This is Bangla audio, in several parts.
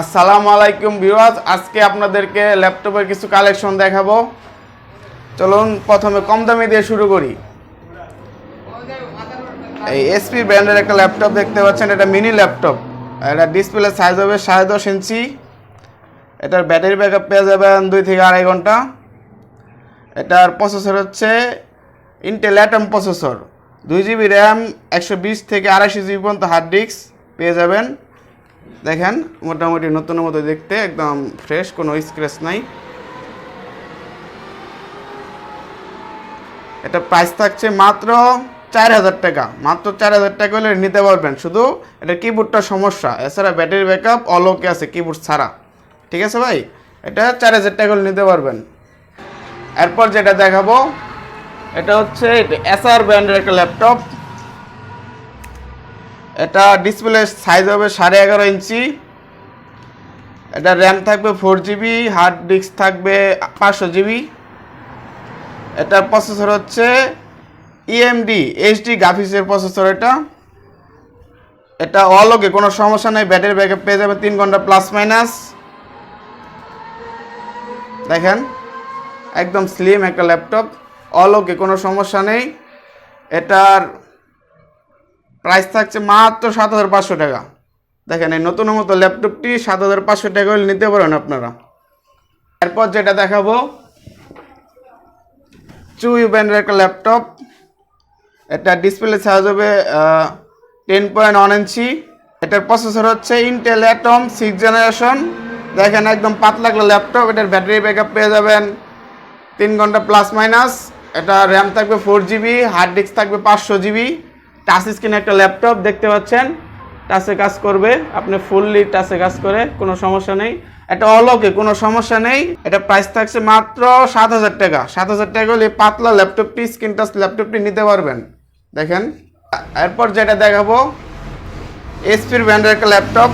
আসসালামু আলাইকুম ভিউয়ার্স, আজকে আপনাদেরকে ল্যাপটপের কিছু কালেকশন দেখাবো। চলুন, প্রথমে কম দামি দিয়ে শুরু করি। এই এসপি ব্র্যান্ডের একটা ল্যাপটপ দেখতে পাচ্ছেন, এটা মিনি ল্যাপটপ। এটা ডিসপ্লে সাইজ হবে সাড়ে দশ ইঞ্চি। এটার ব্যাটারি ব্যাকআপ পেয়ে যাবেন দুই থেকে আড়াই ঘণ্টা। এটার প্রসেসর হচ্ছে ইন্টেল অ্যাটম প্রসেসর দুই জিবি র্যাম একশো বিশ থেকে আড়াইশো জিবি পর্যন্ত হার্ড ডিস্ক পেয়ে যাবেন। দেখেন, মোটামুটি নতুন মতো দেখতে, একদম ফ্রেশ কোনো স্ক্র্যাচ নাই। এটা প্রাইস থাকছে মাত্র চার হাজার টাকা। মাত্র চার হাজার টাকা হলে নিতে পারবেন। শুধু এটা কিবোর্ডটা সমস্যা। এছাড়া ব্যাটারি ব্যাকআপ অলোকে আছে কিবোর্ড ছাড়া। ঠিক আছে ভাই? এটা চার হাজার টাকা হলে নিতে পারবেন। এরপর যেটা দেখাবো, এটা হচ্ছে এসআর ব্র্যান্ডের একটা ল্যাপটপ এটা ডিসপ্লে সাইজ হবে সাড়ে এগারো ইঞ্চি। এটা র্যাম থাকবে ফোর জিবি হার্ড ডিস্ক থাকবে পাঁচশো জিবি এটার প্রসেসর হচ্ছে ইএমডি এইচডি গ্রাফিক্সের প্রসেসর এটা। এটা অলগে কোনো সমস্যা নেই ব্যাটারি ব্যাকআপ পেয়ে যাবে তিন ঘণ্টা প্লাস মাইনাস দেখেন, একদম স্লিম একটা ল্যাপটপ অলগে কোনো সমস্যা নেই। এটার প্রাইস থাকছে মাত্র সাত হাজার পাঁচশো টাকা। দেখেন এই নতুন মতো ল্যাপটপটি সাত হাজার পাঁচশো টাকা হলে নিতে পারেন আপনারা। এরপর যেটা দেখাবো, চুই ব্র্যান্ডের একটা ল্যাপটপ। এটা ডিসপ্লে সাইজ হবে টেন পয়েন্ট ওয়ান ইঞ্চি এটার প্রসেসর হচ্ছে ইন্টেল অ্যাটম সিক্স জেনারেশন দেখেন একদম পাতলা একটা ল্যাপটপ, এটার ব্যাটারি ব্যাকআপ পেয়ে যাবেন। তিন ঘণ্টা প্লাস মাইনাস এটা র্যাম থাকবে ফোর জিবি হার্ড ডিস্ক থাকবে পাঁচশো জিবি টাচ স্ক্রিন একটা ল্যাপটপ দেখতে পাচ্ছেন। টাচে কাজ করবে। আপনি ফুললি টাচে কাজ করে, কোনো সমস্যা নেই। এটা অলকে কোনো সমস্যা নেই। এটা প্রাইস থাকছে মাত্র সাত হাজার টাকা। সাত হাজার টাকা হলে পাতলা ল্যাপটপটি স্ক্রিন টাচ ল্যাপটপটি নিতে পারবেন। দেখেন। এরপর যেটা দেখাবো এসপির ব্র্যান্ডের একটা ল্যাপটপ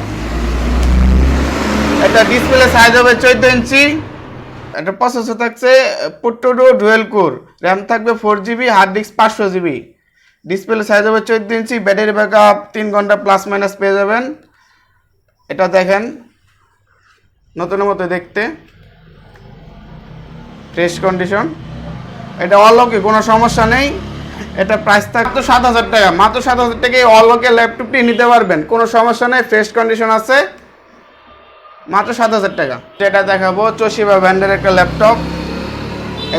এটা ডিসপ্লে সাইজ হবে চোদ্দ ইঞ্চি। এটা প্রসেসর থাকছে পুট্টুডু ডুয়েল কোর র্যাম থাকবে ফোর জিবি হার্ড ডিস্ক পাঁচশো জিবি ডিসপ্লে সাইজ হবে চোদ্দ ইঞ্চি ব্যাটারি ব্যাকআপ তিন ঘণ্টা প্লাস মাইনাস পেয়ে যাবেন। এটা দেখেন নতুনের মতো দেখতে। ফ্রেশ কন্ডিশন এটা অলকে কোনো সমস্যা নেই। এটা প্রাইস থাকতো সাত হাজার টাকা, মাত্র সাত হাজার টাকায় অলকে ল্যাপটপটি নিতে পারবেন। কোনো সমস্যা নেই ফ্রেশ কন্ডিশন আছে। মাত্র সাত হাজার টাকা। যেটা দেখাবো চশিবা ব্র্যান্ডের একটা ল্যাপটপ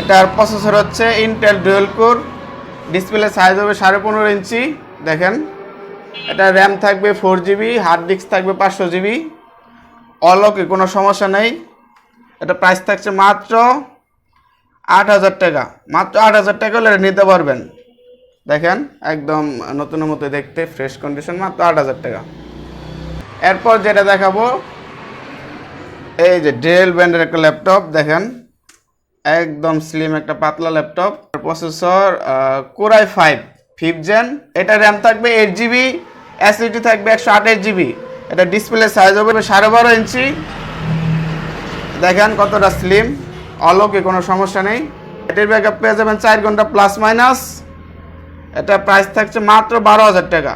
এটার প্রসেসর হচ্ছে Intel dual core display size হবে সাড়ে পনেরো ইঞ্চি। দেখেন, এটা র্যাম থাকবে ফোর জিবি হার্ড ডিস্ক থাকবে পাঁচশো জিবি অলকে কোনো সমস্যা নেই। এটা প্রাইস থাকছে মাত্র আট হাজার টাকা। মাত্র আট হাজার টাকা হলে নিতে পারবেন। দেখেন, একদম নতুনের মতো দেখতে ফ্রেশ কন্ডিশন মাত্র আট হাজার টাকা। এরপর যেটা দেখাবো, এই যে ডেল ব্র্যান্ডের একটা ল্যাপটপ দেখেন। একদম স্লিম একটা পাতলা laptop processor core i five fifth gen এটা র্যাম থাকবে এইট জিবি অ্যাসিডিটি থাকবে একশো আঠাশ জিবি এটা ডিসপ্লে সাইজ হবে সাড়ে বারো ইঞ্চি। দেখেন কতটা স্লিম অলকে কোনো সমস্যা নেই। ব্যাটারি ব্যাকআপ পেয়ে যাবেন চার ঘণ্টা প্লাস মাইনাস এটা প্রাইস থাকছে মাত্র বারো হাজার টাকা।